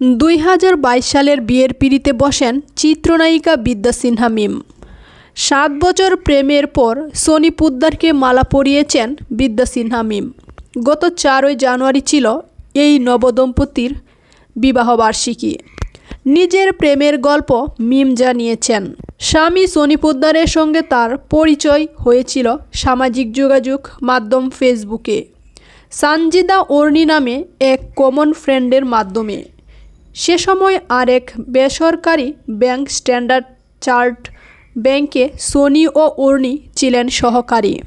দুই হাজার বাইশ সালের বিয়ের পিড়িতে বসেন চিত্রনায়িকা বিদ্যা সিনহা মিম। সাত বছর প্রেমের পর সোনি পুদ্দারকে মালা পরিয়েছেন বিদ্যা সিনহা মিম। গত চারই জানুয়ারি ছিল এই নবদম্পতির বিবাহবার্ষিকী। নিজের প্রেমের গল্প মিম জানিয়েছেন। স্বামী সোনি পোদ্দারের সঙ্গে তার পরিচয় হয়েছিল সামাজিক যোগাযোগ মাধ্যম ফেসবুকে। সানজিদা অর্নি নামে এক কমন ফ্রেন্ডের মাধ্যমে। সে সময় আরেক বেসরকারি ব্যাংক স্ট্যান্ডার্ড চার্ট ব্যাংকে সোনি ও অর্নি ছিলেন সহকারী।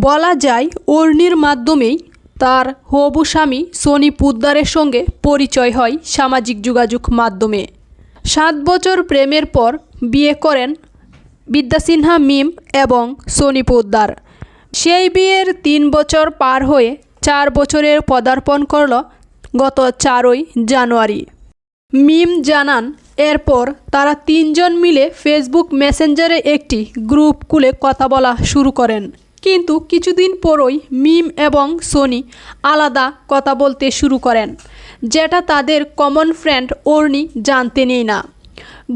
বলা যায়, অর্নির মাধ্যমেই তার হবু স্বামী সোনি পুদ্দারের সঙ্গে পরিচয় হয় সামাজিক যোগাযোগ মাধ্যমে। সাত বছর প্রেমের পর বিয়ে করেন বিদ্যা সিনহা মিম এবং সোনি পোদ্দার। সেই বিয়ের তিন বছর পার হয়ে চার বছরের পদার্পণ করল গত চারই জানুয়ারি। মিম জানান, এরপর তারা তিনজন মিলে ফেসবুক মেসেঞ্জারে একটি গ্রুপ খুলে কথা বলা শুরু করেন। কিন্তু কিছুদিন পরই মিম এবং সোনি আলাদা কথা বলতে শুরু করেন, যেটা তাদের কমন ফ্রেন্ড অর্নি জানতে নেই না।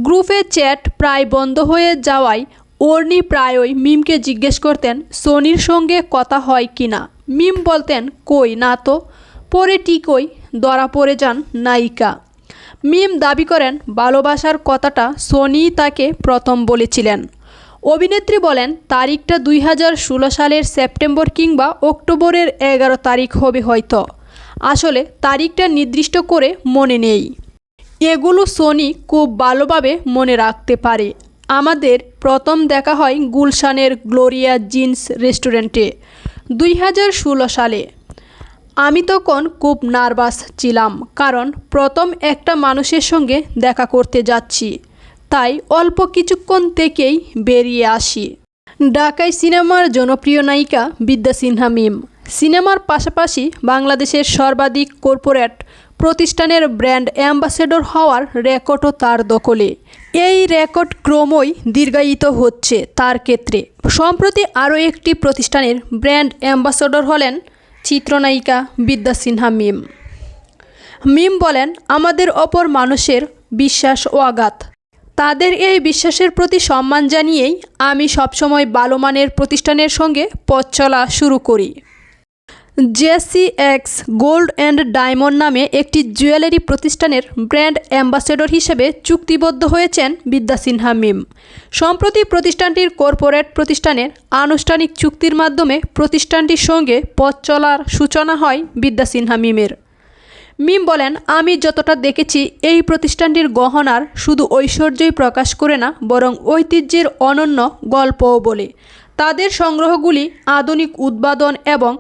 গ্রুপে চ্যাট প্রায় বন্ধ হয়ে যাওয়ায় অর্নি প্রায়ই মিমকে জিজ্ঞেস করতেন, সোনির সঙ্গে কথা হয় কি না মিম বলতেন, কই না তো? পরে ঠিকই ধরা পড়ে যান নায়িকা। মিম দাবি করেন, ভালোবাসার কথাটা সোনি তাকে প্রথম বলেছিলেন। অভিনেত্রী বলেন, তারিখটা দুই হাজার ষোলো সালের সেপ্টেম্বর কিংবা অক্টোবরের এগারো তারিখ হবে হয়তো। আসলে তারিখটা নির্দিষ্ট করে মনে নেই। এগুলো সোনি খুব ভালোভাবে মনে রাখতে পারে। আমাদের প্রথম দেখা হয় গুলশানের গ্লোরিয়া জিন্স রেস্টুরেন্টে, দুই হাজার ষোলো সালে। আমি তখন খুব নার্ভাস ছিলাম, কারণ প্রথম একটা মানুষের সঙ্গে দেখা করতে যাচ্ছি। তাই অল্প কিছুক্ষণ থেকেই বেরিয়ে আসি। ঢাকায় সিনেমার জনপ্রিয় নায়িকা বিদ্যা সিনহা মিম। সিনেমার পাশাপাশি বাংলাদেশের সর্বাধিক কর্পোরেট প্রতিষ্ঠানের ব্র্যান্ড অ্যাম্বাসেডর হওয়ার রেকর্ডও তার দখলে। এই রেকর্ড ক্রমই দীর্ঘায়িত হচ্ছে তার ক্ষেত্রে। সম্প্রতি আরও একটি প্রতিষ্ঠানের ব্র্যান্ড অ্যাম্বাসেডর হলেন চিত্রনায়িকা বিদ্যা সিনহা মিম। মিম বলেন, আমাদের অপর মানুষের বিশ্বাস ও আঘাত। তাদের এই বিশ্বাসের প্রতি সম্মান জানিয়েই আমি সবসময় বালমানের প্রতিষ্ঠানের সঙ্গে পথ চলা শুরু করি। JC X gold and diamond নামে একটি জুয়েলারি প্রতিষ্ঠানের ব্র্যান্ড অ্যাম্বাসেডর হিসেবে চুক্তিবদ্ধ হয়েছেন বিদ্যা সিনহা মিম। সম্প্রতি প্রতিষ্ঠানটির কর্পোরেট প্রতিষ্ঠানের আনুষ্ঠানিক চুক্তির মাধ্যমে প্রতিষ্ঠানটির সঙ্গে পথ চলার সূচনা হয় বিদ্যা সিনহা মিমের। মিম বলেন, আমি যতটা দেখেছি, এই প্রতিষ্ঠানটির গহনার শুধু ঐশ্বর্যই প্রকাশ করে না, বরং ঐতিহ্যের অনন্য গল্পও বলে। তাদের সংগ্রহগুলি আধুনিক উৎপাদন এবং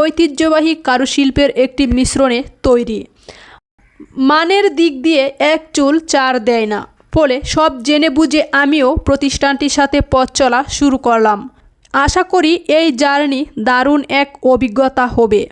ঐতিহ্যবাহী কারুশিল্পের একটি মিশ্রণে তৈরি। মানের দিক দিয়ে এক চুল চার দেয় না, ফলে সব জেনে বুঝে আমিও প্রতিষ্ঠানটির সাথে পথ চলা শুরু করলাম। আশা করি এই জার্নি দারুণ এক অভিজ্ঞতা হবে।